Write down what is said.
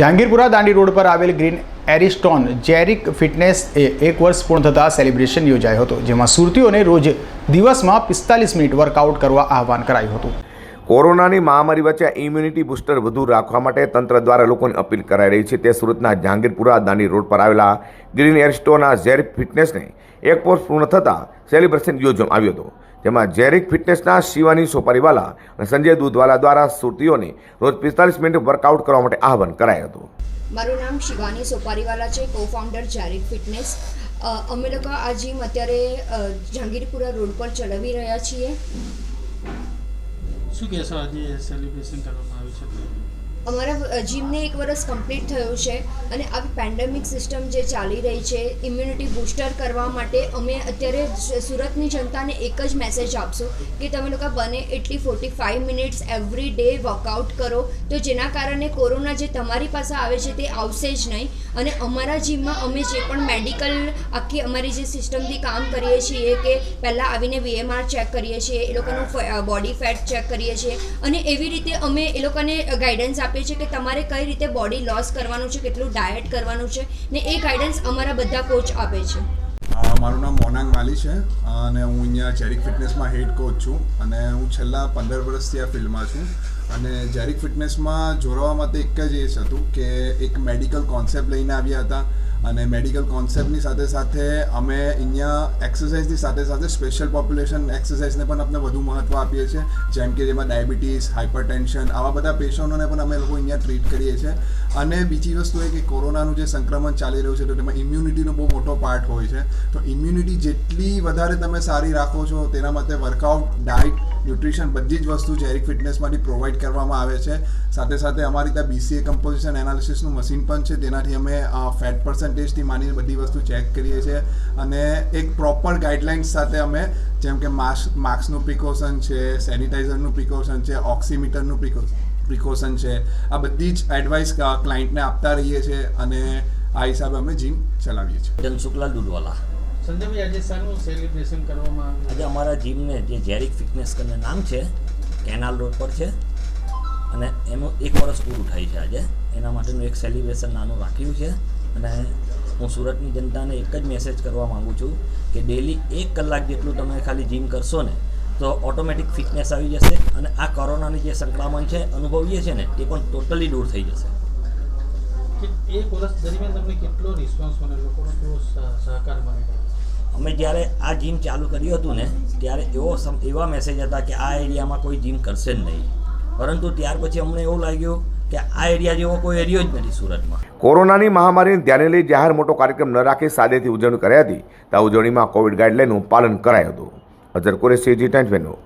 Jahangirpura Dandi road પર આવેલ green એરિસ્ટોન જેરિક fitness એ એક વર્ષ પૂર્ણ થતાં સેલિબ્રેશન યોજાયો હતો, જેમાં સુરતીઓને રોજ દિવસમાં પિસ્તાલીસ મિનિટ વર્કઆઉટ કરવા આહવાન કરાયું હતું. કોરોનાની મહામારી વચ્ચે ઇમ્યુનિટી બુસ્ટર વધુ રાખવા માટે તંત્ર દ્વારા લોકોને અપીલ કરાઈ રહી છે. તે સુરતના જહાંગીરપુરા દાંડી રોડ પર આવેલા ગ્રીન એરિસ્ટોના ઝેરિક ફિટનેસને એક વર્ષ પૂર્ણ થતાં સેલિબ્રેશન યોજવામાં આવ્યું હતું. જેમાં જેરિક ફિટનેસના શિવાની સોપારીવાલા અને સંજય દૂધવાલા દ્વારા સુરતીઓને રોજ પિસ્તાલીસ મિનિટ વર્કઆઉટ કરવા માટે આહવાન કરાયું હતું. મારું નામ શિવાની સોપારીવાલા છે કો ફાઉન્ડર જારિક ફિટનેસ અમે લોકો આ જીમ અત્યારે જહાંગીરપુરા રોડ પર ચલાવી રહ્યા છીએ. શું કહેશો આજે સેલિબ્રેશન કરવામાં આવ્યું છે? અમારા જીમને એક વર્ષ કમ્પ્લીટ થયું છે અને આવી પેન્ડેમિક સિસ્ટમ જે ચાલી રહી છે ઇમ્યુનિટી બૂસ્ટર કરવા માટે અમે અત્યારે સુરતની જનતાને એક જ મેસેજ આપશું કે તમે લોકો બને એટલી forty five minutes every day workout કરો. તો જેના કારણે કોરોના જે તમારી પાસે આવે છે તે આવશે જ નહીં. અને અમારા જીમમાં અમે જે પણ મેડિકલ આખી અમારી જે સિસ્ટમથી કામ કરીએ છીએ કે પહેલાં આવીને વીએમઆર ચેક કરીએ છીએ, એ લોકોનું બોડી ફેટ ચેક કરીએ છીએ. અને એવી રીતે અમે એ લોકોને ગાઈડન્સ આપીએ છે કે તમારે કઈ રીતે બોડી લોસ કરવાનું છે, કેટલું ડાયટ કરવાનું છે ને એ ગાઈડન્સ અમારા બધા કોચ આપે છે. મારું નામ મોનાંગ માલી છે અને હું અહીંયા જેરિક ફિટનેસમાં હેડ કોચ છું અને હું છેલ્લા પંદર વર્ષથી આ ફિલ્ડમાં છું. અને જેરિક ફિટનેસમાં જોડવા માટે એક જ એ હતું કે એક મેડિકલ કોન્સેપ્ટ લઈને આવ્યા હતા. અને મેડિકલ કોન્સેપ્ટની સાથે સાથે અમે અહીંયા એક્સરસાઇઝની સાથે સાથે સ્પેશિયલ પોપ્યુલેશન એક્સરસાઇઝને પણ આપણે વધુ મહત્ત્વ આપીએ છીએ. જેમ કે જેમાં ડાયાબિટીસ હાઇપરટેન્શન આવા બધા પેશન્ટોને પણ અમે લોકો અહીંયા ટ્રીટ કરીએ છીએ. અને બીજી વસ્તુ એ કે કોરોનાનું જે સંક્રમણ ચાલી રહ્યું છે, તો તેમાં ઇમ્યુનિટીનો બહુ મોટો પાર્ટ હોય છે. તો ઇમ્યુનિટી જેટલી વધારે તમે સારી રાખો છો, તેના માટે વર્કઆઉટ ડાયટ ન્યુટ્રિશન બધી જ વસ્તુ જેરિક ફિટનેસમાંથી પ્રોવાઈડ કરવામાં આવે છે. સાથે સાથે અમારી ત્યાં બીસીએ કમ્પોઝિશન એનાલિસિસનું મશીન પણ છે, તેનાથી અમે ફેટ પર્સન્ટેજથી માનીને બધી વસ્તુ ચેક કરીએ છીએ. અને એક પ્રોપર ગાઈડલાઇન્સ સાથે અમે, જેમ કે માસ્ક માસ્કનું પ્રિકોશન છે સેનિટાઈઝરનું પ્રિકોશન છે ઓક્સિમીટરનું પ્રિકોશન પ્રિકોશન છે. આ બધી જ એડવાઇસ ક્લાયન્ટને આપતા રહીએ છીએ અને આ હિસાબે અમે જીમ ચલાવીએ છીએ. શુક્લા દૂધવાલા. સંજયભાઈ આજે શાનું સેલિબ્રેશન કરવામાં આજે અમારા જીમને જે જેરિક ફિટનેસ કરીને નામ છે કેનાલ રોડ પર છે અને એનું એક વર્ષ પૂરું થાય છે આજે. એના માટેનું એક સેલિબ્રેશન નાનું રાખ્યું છે અને હું સુરતની જનતાને એક જ મેસેજ કરવા માગું છું કે ડેલી એક કલાક જેટલું તમે ખાલી જીમ કરશો ને તો ઓટોમેટિક ફિટનેસ આવી જશે અને આ કોરોનાની જે સંક્રમણ છે અનુભવીએ છીએ ને એ પણ ટોટલી દૂર થઈ જશે. એક વર્ષ દરમિયાન તમને કેટલો રિસ્પોન્સ મળે લોકોનો કેવો સહકાર મળે અમે જ્યારે આ જીમ ચાલુ કર્યું હતું ને, ત્યારે એવો એવા મેસેજ હતા કે આ એરિયામાં કોઈ જીમ કરશે જ નહીં. પરંતુ ત્યાર પછી અમને એવું લાગ્યું કે આ એરિયા જેવો કોઈ એરિયો જ નથી સુરતમાં. કોરોનાની મહામારીને ધ્યાને લઈ જાહેર મોટો કાર્યક્રમ ન રાખી સાદેથી ઉજવણી કરાઈ હતી. ત્યાં ઉજવણીમાં કોવિડ ગાઈડલાઈનનું પાલન કરાયું હતું. અજર કુરેશી જી વેન્યુ